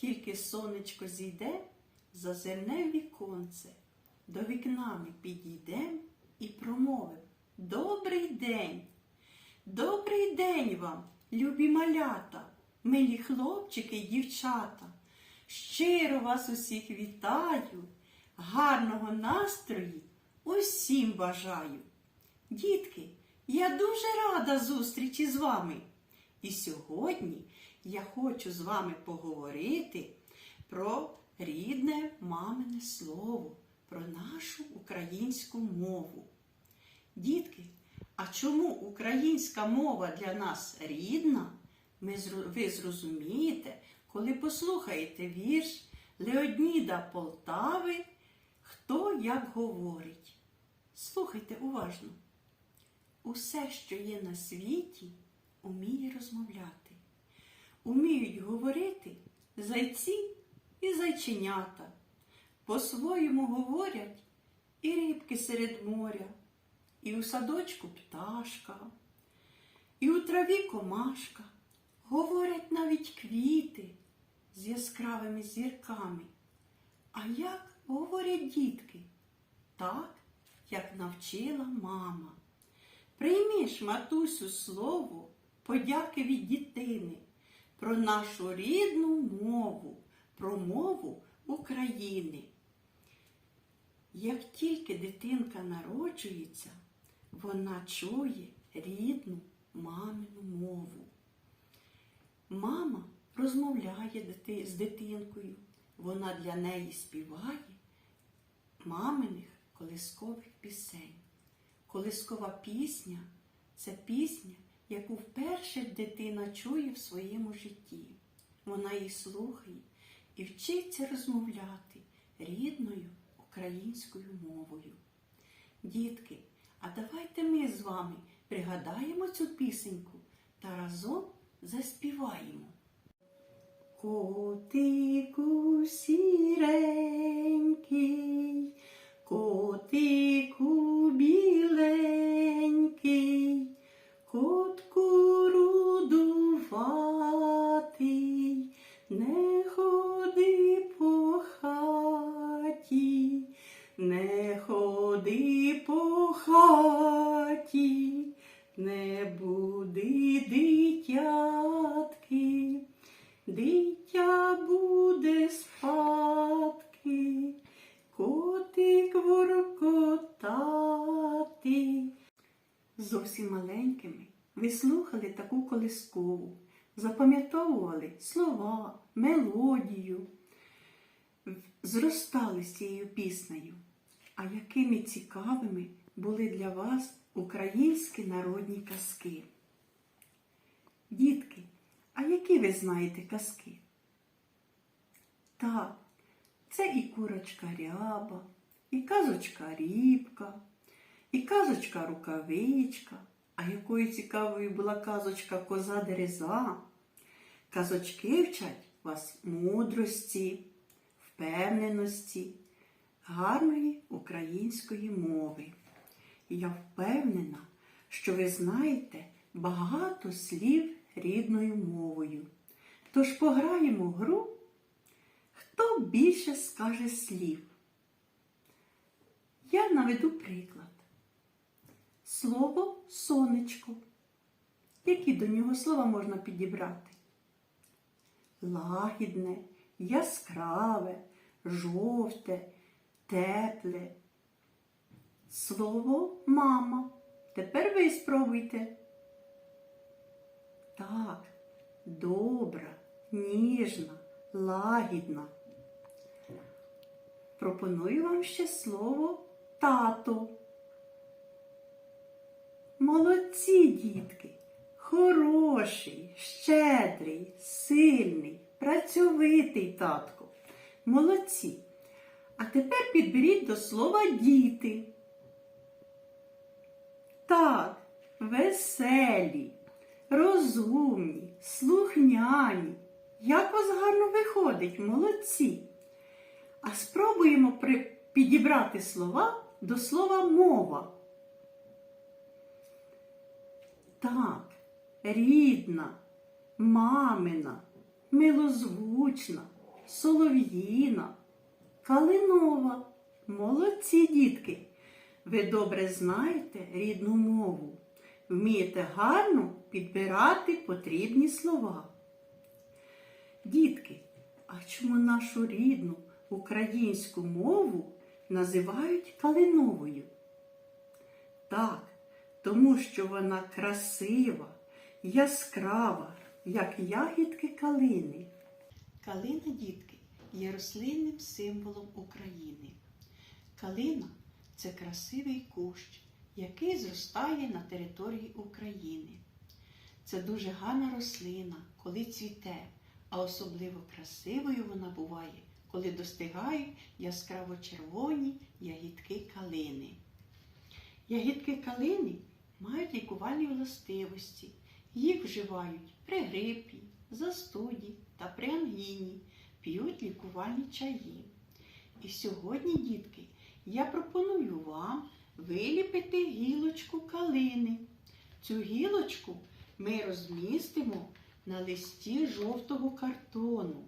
Тільки сонечко зійде, зазирне віконце, до вікна ми підійдем і промовим Добрий день! Добрий день вам, любі малята, милі хлопчики й дівчата. Щиро вас усіх вітаю, гарного настрою усім бажаю. Дітки, я дуже рада зустрічі з вами. І сьогодні я хочу з вами поговорити про рідне мамине слово, про нашу українську мову. Дітки, а чому українська мова для нас рідна? Ви зрозумієте, коли послухаєте вірш Леодніда Полтави Хто як говорить. Слухайте уважно. Усе, що є на світі, уміє розмовляти. Уміють говорити зайці і зайченята. По-своєму говорять і рибки серед моря, і у садочку пташка, і у траві комашка. Говорять навіть квіти з яскравими зірками. А як говорять дітки? Так, як навчила мама. Прийміш, матусю, слово, подяки від дітини про нашу рідну мову, про мову України. Як тільки дитинка народжується, вона чує рідну мамину мову. Мама розмовляє з дитинкою, вона для неї співає маминих колискових пісень. Колискова пісня це пісня, яку вперше дитина чує в своєму житті. Вона її слухає і вчиться розмовляти рідною українською мовою. Дітки, а давайте ми з вами пригадаємо цю пісеньку та разом заспіваємо. Котику сіренький, котику біленький, котку рудуватий, не ходи по хаті, не ходи по хаті, не буди дитятки. Дитя буде спадки, котик воркотати. Зовсім маленькими ви слухали таку колискову, запам'ятовували слова, мелодію, зростали з цією піснею. А якими цікавими були для вас українські народні казки. Дітки, а які ви знаєте казки? Так, це і курочка ряба, і казочка рібка, і казочка рукавичка. А якою цікавою була казочка коза дереза. Казочки вчать вас мудрості, впевненості, гарної української мови. І я впевнена, що ви знаєте багато слів рідною мовою. Тож пограємо в гру, хто більше скаже слів. Я наведу приклад. Слово сонечко. Які до нього слова можна підібрати? Лагідне, яскраве, жовте, тепле. Слово мама. Тепер ви спробуйте. Так, добра, ніжна, лагідна. Пропоную вам ще слово тато. Молодці, дітки, хороший, щедрий, сильний, працьовитий татко. Молодці. А тепер підберіть до слова діти. Так, веселі, розумні, слухняні. Як вас гарно виходить, молодці. А спробуємо підібрати слова до слова мова. Так, рідна, мамина, милозвучна, солов'їна, калинова. Молодці дітки! Ви добре знаєте рідну мову, вмієте гарно підбирати потрібні слова. Дітки, а чому нашу рідну українську мову називають калиновою? Так, тому що вона красива, яскрава, як ягідки калини. Калина, дітки, є рослинним символом України. Калина це красивий кущ, який зростає на території України. Це дуже гарна рослина, коли цвіте, а особливо красивою вона буває, коли достигають яскраво червоні ягідки калини. Ягідки калини мають лікувальні властивості. Їх вживають при грипі, застуді та при ангіні, п'ють лікувальні чаї. І сьогодні, дітки, я пропоную вам виліпити гілочку калини. Цю гілочку ми розмістимо на листі жовтого картону.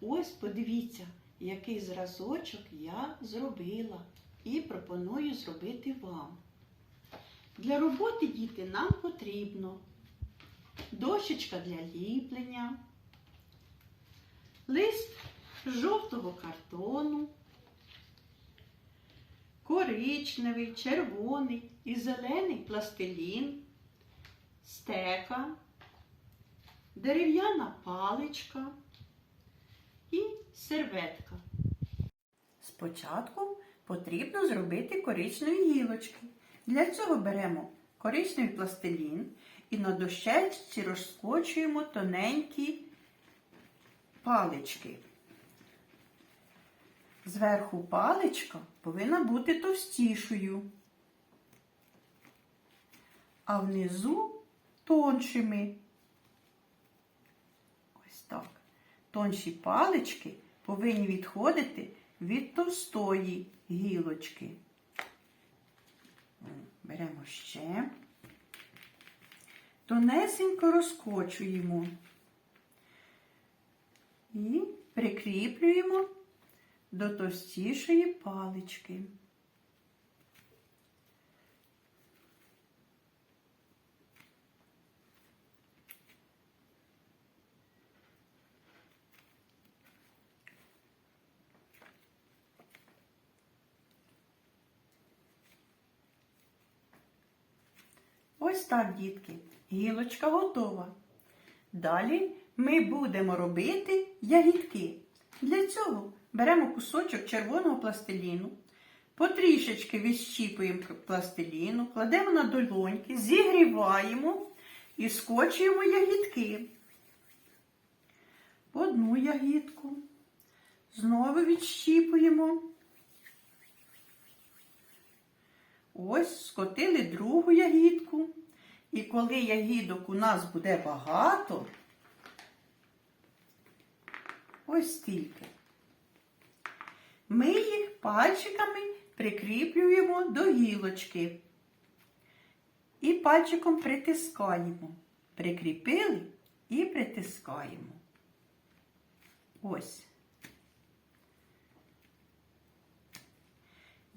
Ось подивіться, який зразочок я зробила і пропоную зробити вам. Для роботи, діти, нам потрібно дощечка для ліплення, лист жовтого картону, коричневий, червоний і зелений пластилін, стека, дерев'яна паличка і серветка. Спочатку потрібно зробити коричневі гілочки. Для цього беремо коричневий пластилін і на дощечці розскочуємо тоненькі палички. Зверху паличка повинна бути товстішою, а внизу тоншими. Ось так. Тонші палички повинні відходити від товстої гілочки. Беремо ще. Тонесенько розкочуємо і прикріплюємо до товстішої палички. Ось так, дітки, гілочка готова. Далі ми будемо робити ягідки. Для цього беремо кусочок червоного пластиліну, потрішечки відщіпуємо пластиліну, кладемо на долоньки, зігріваємо і скочуємо ягідки. Одну ягідку. Знову відщіпуємо. Ось скотили другу ягідку. І коли ягідок у нас буде багато, ось стільки. Ми їх пальчиками прикріплюємо до гілочки і пальчиком притискаємо. Прикріпили і притискаємо. Ось.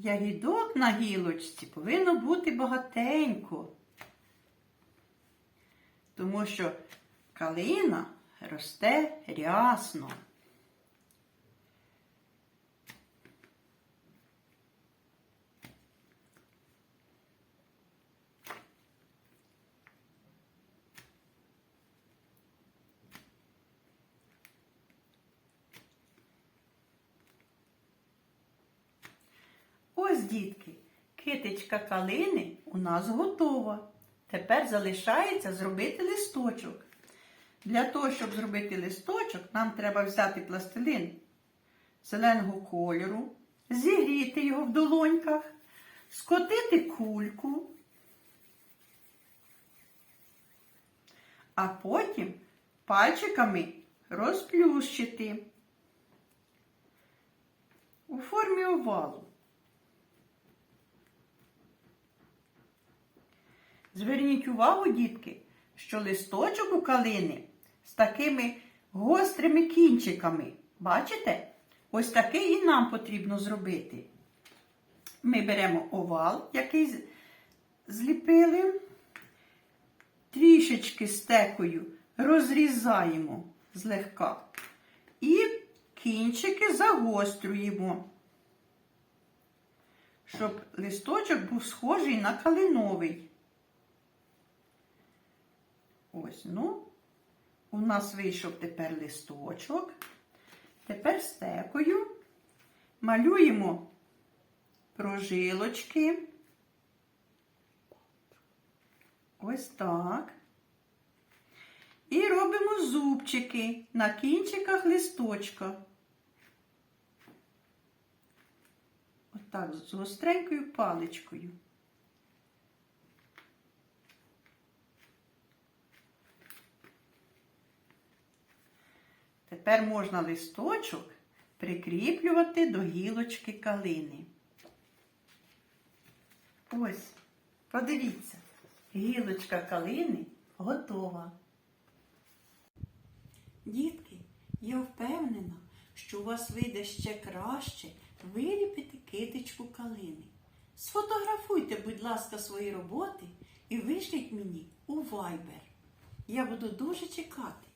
Ягідок на гілочці повинно бути багатенько, тому що калина росте рясно. Ось, дітки, китичка калини у нас готова. Тепер залишається зробити листочок. Для того, щоб зробити листочок, нам треба взяти пластилин зеленого кольору, зігріти його в долоньках, скотити кульку, а потім пальчиками розплющити у формі овалу. Зверніть увагу, дітки, що листочок у калини з такими гострими кінчиками. Бачите? Ось такий і нам потрібно зробити. Ми беремо овал, який зліпили, трішечки стекою розрізаємо злегка і кінчики загострюємо, щоб листочок був схожий на калиновий. Ось, ну, у нас вийшов тепер листочок. Тепер стекою малюємо прожилочки. Ось так. І робимо зубчики на кінчиках листочка. Отак, з гостренькою паличкою. Тепер можна листочок прикріплювати до гілочки калини. Ось, подивіться, гілочка калини готова. Дітки, я впевнена, що у вас вийде ще краще виліпити китичку калини. Сфотографуйте, будь ласка, свої роботи і вишліть мені у Viber. Я буду дуже чекати.